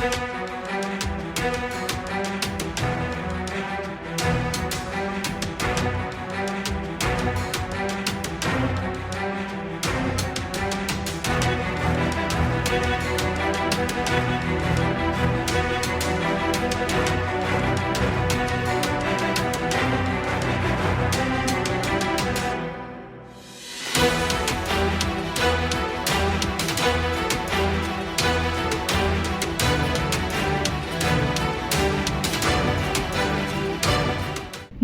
Müzik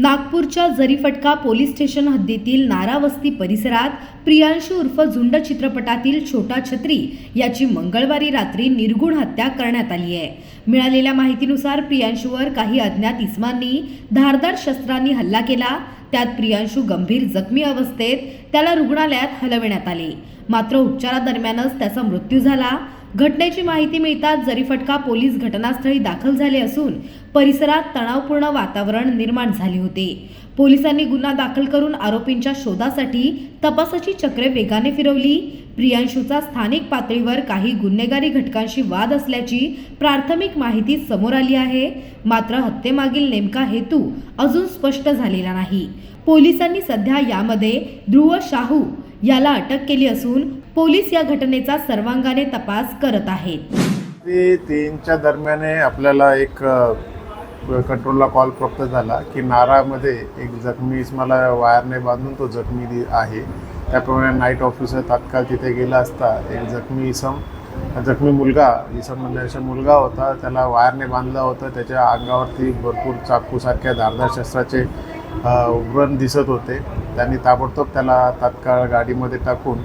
नागपूरच्या जरीफटका police station हद्दीतील नारावस्ती परिसरात प्रियांशू उर्फ झुंड चित्रपटातील छोटा छत्री याची मंगळवारी रात्री निर्गुण हत्या करण्यात आली आहे. मिळालेल्या माहितीनुसार प्रियांशूवर काही अज्ञात इस्मांनी धारदार शस्त्रांनी हल्ला केला. त्यात प्रियांशू गंभीर जखमी अवस्थेत त्याला रुग्णालयात हलविण्यात आले. मात्र उपचारादरम्यानच त्याचा मृत्यू झाला. घटनेची माहिती मिळताच जरीफटका पोलीस घटनास्थळी दाखल झाले असून परिसरात तणावपूर्ण वातावरण निर्माण झाले होते. पोलिसांनी गुन्हा दाखल करून आरोपींच्या शोधासाठी तपासाची चक्रे वेगाने फिरवली. प्रियांशूचा स्थानिक पातळीवर काही गुन्हेगारी घटकांशी वाद असल्याची प्राथमिक माहिती समोर आली आहे. मात्र हत्येमागील नेमका हेतू अजून स्पष्ट झालेला नाही. पोलिसांनी सध्या यामध्ये ध्रुव शाहू याला अटक केली असून पोलीस या घटनेचा सर्वांगाने तपास करत आहेत. ते तीनच्या दरम्याने आपल्याला एक कंट्रोलला कॉल प्राप्त झाला की नारामध्ये एक जखमी मला वायरने बांधून तो जखमी दि- आहे. त्याप्रमाणे नाईट ऑफिसर तात्काळ तिथे गेला असता. एक जखमी इसम. जखमी मुलगा इसम म्हणजे मुलगा होता. त्याला वायरने बांधलं होतं. त्याच्या अंगावरती भरपूर चाकूसारख्या धारदार शस्त्राचे अ, व्रण दिसत होते. त्यांनी ताबडतोब त्याला तात्काळ गाडीमध्ये टाकून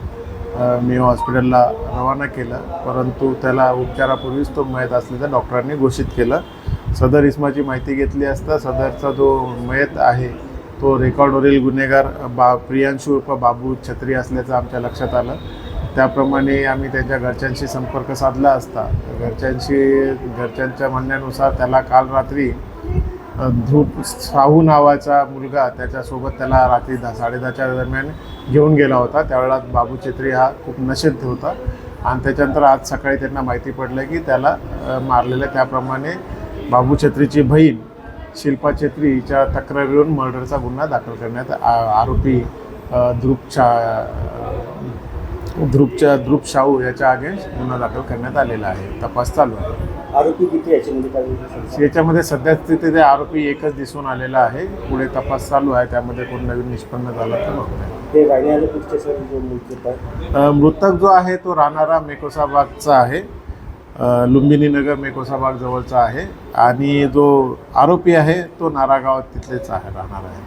मी हॉस्पिटलला रवाना केलं. परंतु त्याला उपचारापूर्वीच तो मयत असल्याचं डॉक्टरांनी घोषित केलं. सदर इस्माची माहिती घेतली असता सदरचा जो मयत आहे तो रेकॉर्डवरील गुन्हेगार बा प्रियांशू उर्फ बाबू छत्री असल्याचं आमच्या लक्षात आलं. त्याप्रमाणे आम्ही त्याच्या घरच्यांशी संपर्क साधला असता. घरच्यांशी घरच्यांच्या म्हणण्यानुसार त्याला काल रात्री धूप साहू नावाचा मुलगा त्याच्यासोबत त्याला रात्री दहा साडेदहाच्या दरम्यान घेऊन गेला होता. त्यावेळेला बाबू छत्री हा खूप नशेत होता. आणि त्याच्यानंतर आज सकाळी त्यांना माहिती पडलं की त्याला मारलेलं. त्याप्रमाणे बाबू छत्रीची बहीण शिल्पा छत्री हिच्या तक्रारीवरून मर्डरचा गुन्हा दाखल करण्यात आरोपी अ, ध्रुवच्या ध्रुवच्या ध्रुव शाहू याच्या अगेन्स्ट गुन्हा दाखल करण्यात आलेला आहे. तपास चालू आहे. आरोपी किती याच्यामध्ये स्थितीत आरोपी एकच दिसून आलेला आहे. पुढे तपास चालू आहे. त्यामध्ये कोण नवीन निष्पन्न झाला तर बघतोय ते मृतक जो आहे तो राहणारा मेकोसाबागचा आहे. लुंबिनी नगर मेकोसाबाग जवळचा आहे. आणि जो आरोपी आहे तो नारागाव तिथलेच आहे राहणार आहे.